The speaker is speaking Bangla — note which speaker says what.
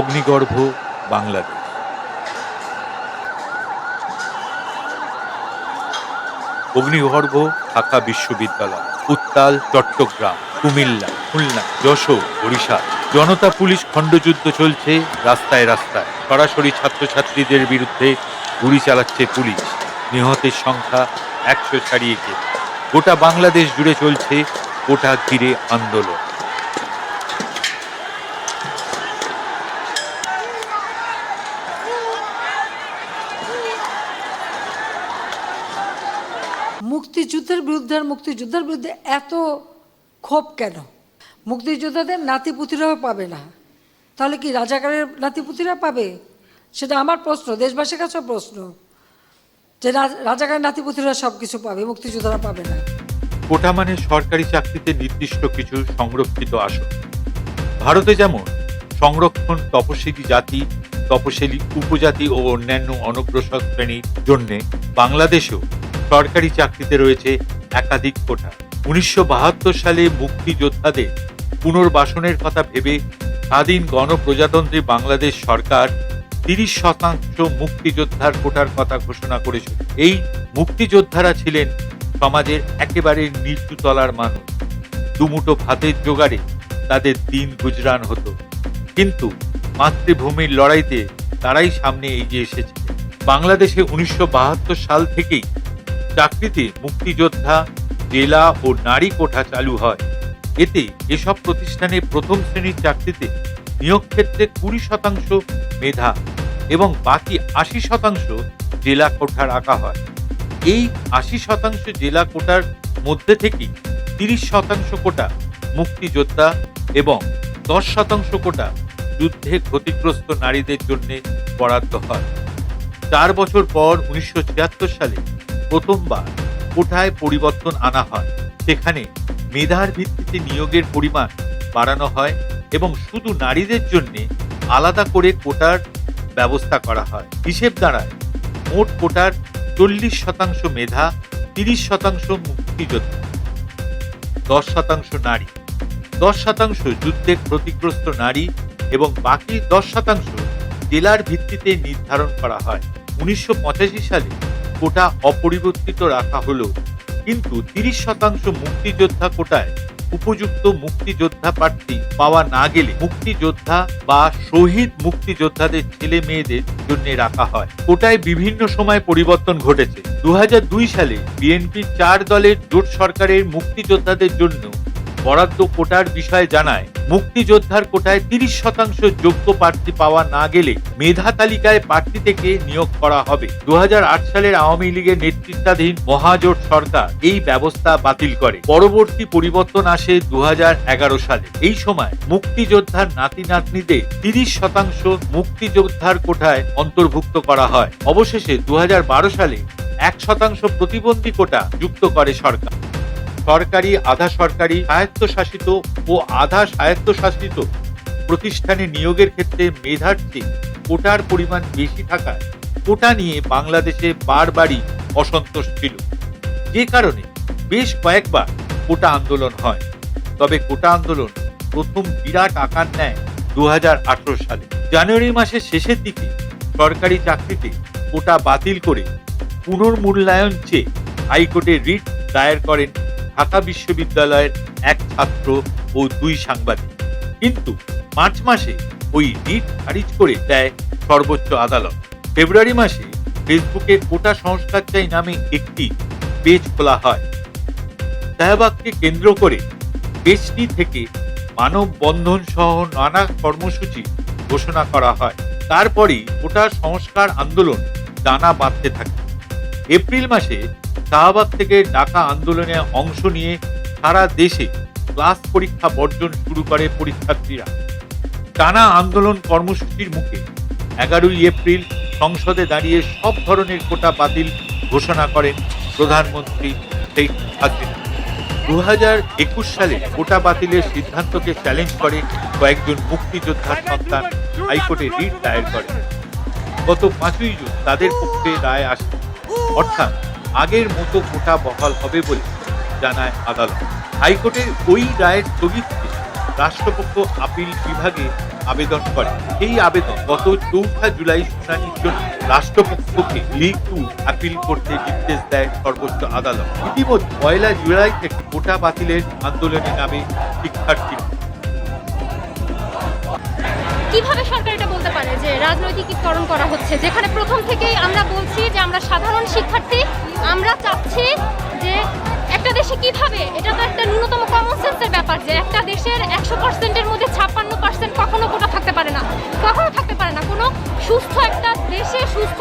Speaker 1: অগ্নিগর্ভ বাংলাদেশ। অগ্নিগর্ভ ঢাকা বিশ্ববিদ্যালয়, উত্তাল, চট্টগ্রাম, কুমিল্লা, খুলনা, যশোর বরিশাল জনতা পুলিশ খণ্ডযুদ্ধ চলছে রাস্তায় রাস্তায়। সরাসরি ছাত্রছাত্রীদের বিরুদ্ধে গুলি চালাচ্ছে পুলিশ। নিহতের সংখ্যা একশো ছাড়িয়ে গোটা বাংলাদেশ জুড়ে চলছে গোটা ঘিরে আন্দোলন।
Speaker 2: মুক্তিযুদ্ধের বিরুদ্ধে আর মুক্তিযুদ্ধের বিরুদ্ধে এত ক্ষোভ কেন? মুক্তিযোদ্ধাদের নাতিপুতিরাও পাবে না। তাহলে কি রাজাকারের নাতিপুতিরা পাবে? সেটা আমার প্রশ্ন, দেশবাসীর কাছেও প্রশ্ন। যে রাজাকারের নাতিপুতিরা সব কিছু পাবে, মুক্তিযোদ্ধারা পাবে না।
Speaker 1: কোটা মানে সরকারি চাকরিতে নির্দিষ্ট কিছু সংরক্ষিত আসন। ভারতে যেমন সংরক্ষণ, তপশিলি জাতি, তপশিলি উপজাতি ও অন্যান্য অনগ্রসর শ্রেণির জন্য বাংলাদেশেও সরকারি চাকরিতে রয়েছে একাধিক কোটা। উনিশশো বাহাত্তর সালে মুক্তিযোদ্ধাদের পুনর্বাসনের কথা ভেবে স্বাধীন গণপ্রজাতন্ত্রী বাংলাদেশ সরকার তিরিশ শতাংশ মুক্তিযোদ্ধার কোটার কথা ঘোষণা করেছিল এই মুক্তিযোদ্ধারা ছিলেন সমাজের একেবারে নিচু তলার মানুষ। দুমুটো ভাতের জোগাড়ে তাদের দিন গুজরান হতো। কিন্তু মাতৃভূমির লড়াইতে তারাই সামনে এগিয়ে এসেছে বাংলাদেশে উনিশশো বাহাত্তর সাল থেকেই চাকরিতে মুক্তিযোদ্ধা, জেলা ও নারী কোঠা চালু হয়। এতে এসব প্রতিষ্ঠানে প্রথম শ্রেণির চাকরিতে নিয়োগ ক্ষেত্রে কুড়ি শতাংশ মেধা এবং বাকি আশি শতাংশ জেলা কোঠা রাখা হয়। এই আশি শতাংশ জেলা কোটার মধ্যে থেকেই তিরিশ শতাংশ কোটা মুক্তিযোদ্ধা এবং দশ শতাংশ কোটা যুদ্ধে ক্ষতিগ্রস্ত নারীদের জন্য বরাদ্দ হয়। চার বছর পর উনিশশো ছিয়াত্তর সালে প্রথমবার কোটায় পরিবর্তন আনা হয়। সেখানে মেধার ভিত্তিতে নিয়োগের পরিমাণ বাড়ানো হয় এবং শুধু নারীদের জন্য আলাদা করে কোটার ব্যবস্থা করা হয়। হিসেব দাঁড়ায়, মোট কোটার চল্লিশ শতাংশ মেধা, তিরিশ শতাংশ মুক্তিযোদ্ধা, দশ শতাংশ নারী, দশ শতাংশ যুদ্ধে ক্ষতিগ্রস্ত নারী এবং বাকি দশ শতাংশ জেলার ভিত্তিতে নির্ধারণ করা হয়। উনিশশো পঁচাশি সালে কোটা অপরিবর্তিত রাখা হলো, কিন্তু তিরিশ শতাংশ মুক্তিযোদ্ধা কোটায় উপযুক্ত মুক্তিযোদ্ধা প্রার্থী পাওয়া না গেলে মুক্তিযোদ্ধা বা শহীদ মুক্তিযোদ্ধাদের ছেলে মেয়েদের জন্য রাখা হয়। কোটায় বিভিন্ন সময় পরিবর্তন ঘটেছে। দু হাজার দুই সালে বিএনপির চার দলের জোট সরকারের মুক্তিযোদ্ধাদের জন্য বরাদ্দ কোটার বিষয়ে জানায়, মুক্তিযোদ্ধার কোটায় তিরিশ শতাংশ যোগ্য প্রার্থী পাওয়া না গেলে মেধা তালিকায় প্রার্থী থেকে নিয়োগ করা হবে। দু হাজার আট সালের আওয়ামী লীগের নেতৃত্বাধীন মহাজোট সরকার এই ব্যবস্থা বাতিল করে। পরবর্তী পরিবর্তন আসে দু হাজার এগারো সালে। এই সময় মুক্তিযোদ্ধার নাতি নাতনিদের তিরিশ শতাংশ মুক্তিযোদ্ধার কোটায় অন্তর্ভুক্ত করা হয়। অবশেষে দু হাজার বারো সালে এক শতাংশ প্রতিবন্ধী কোটা যুক্ত করে সরকার। সরকারি, আধা সরকারি, স্বায়ত্তশাসিত ও আধা স্বায়ত্তশাসিত প্রতিষ্ঠানে নিয়োগের ক্ষেত্রে মেধার চেয়ে কোটার পরিমাণ বেশি থাকায় কোটা নিয়ে বাংলাদেশে বারবারই অসন্তোষ ছিল। যে কারণে বেশ কয়েকবার কোটা আন্দোলন হয়। তবে কোটা আন্দোলন প্রথম বিরাট আকার নেয় দু হাজার আঠেরো সালে। জানুয়ারি মাসের শেষের দিকে সরকারি চাকরিতে কোটা বাতিল করে পুনর্মূল্যায়ন চেয়ে হাইকোর্টে রিট দায়ের করেন ঢাকা বিশ্ববিদ্যালয়ের এক ছাত্র ও দুই সাংবাদিক। কিন্তু মার্চ মাসে ওই রিট খারিজ করে দেয় সর্বোচ্চ আদালত। ফেব্রুয়ারি মাসে ফেসবুকে কোটা সংস্কার চাই নামে একটি পেজ খোলা হয়। শাহবাগকে কেন্দ্র করে পেজটি থেকে মানব বন্ধন সহ নানা কর্মসূচি ঘোষণা করা হয়। তারপরই কোটা সংস্কার আন্দোলন দানা বাঁধতে থাকে। এপ্রিল মাসে শাহবাগ থেকে ডাকা আন্দোলনে অংশ নিয়ে সারা দেশে ক্লাস পরীক্ষা বর্জন শুরু করে পরীক্ষার্থীরা। টানা আন্দোলন কর্মসূচির মুখে এগারোই এপ্রিল সংসদে দাঁড়িয়ে সব ধরনের কোটা বাতিল ঘোষণা করেন প্রধানমন্ত্রী শেখ হাসিনা। দু হাজার একুশ সালে কোটা বাতিলের সিদ্ধান্তকে চ্যালেঞ্জ করে কয়েকজন মুক্তিযোদ্ধার সন্তান হাইকোর্টে রিট দায়ের করে গত পাঁচই জুন তাদের পক্ষে রায় আসে। অর্থাৎ আগের মতো কোটা বহাল হবে বলে জানায় আদালত। হাইকোর্টের ওই রায়ের স্থগিতকে রাষ্ট্রপক্ষ আপিল বিভাগে আবেদন করে। এই আবেদন গত চৌঠা জুলাই শুনানির জন্য রাষ্ট্রপক্ষকে লিগ টু আপিল করতে নির্দেশ দেয় সর্বোচ্চ আদালত। ইতিমধ্যে পয়লা জুলাই থেকে কোটা বাতিলের আন্দোলনে নামে শিক্ষার্থী
Speaker 3: কীভাবে সরকার এটা বলতে পারে যে রাজনৈতিকীকরণ করা হচ্ছে? যেখানে প্রথম থেকেই আমরা বলছি যে আমরা সাধারণ শিক্ষার্থী আমরা চাচ্ছি যে একটা দেশে কীভাবে? এটা তো একটা ন্যূনতম কমন সেন্সের ব্যাপার যে একটা দেশের একশো পার্সেন্টের মধ্যে ছাপ্পান্ন পার্সেন্ট কখনো কোটা থাকতে পারে না। কখনো থাকতে পারে না। কোনো সুস্থ একটা দেশে সুস্থ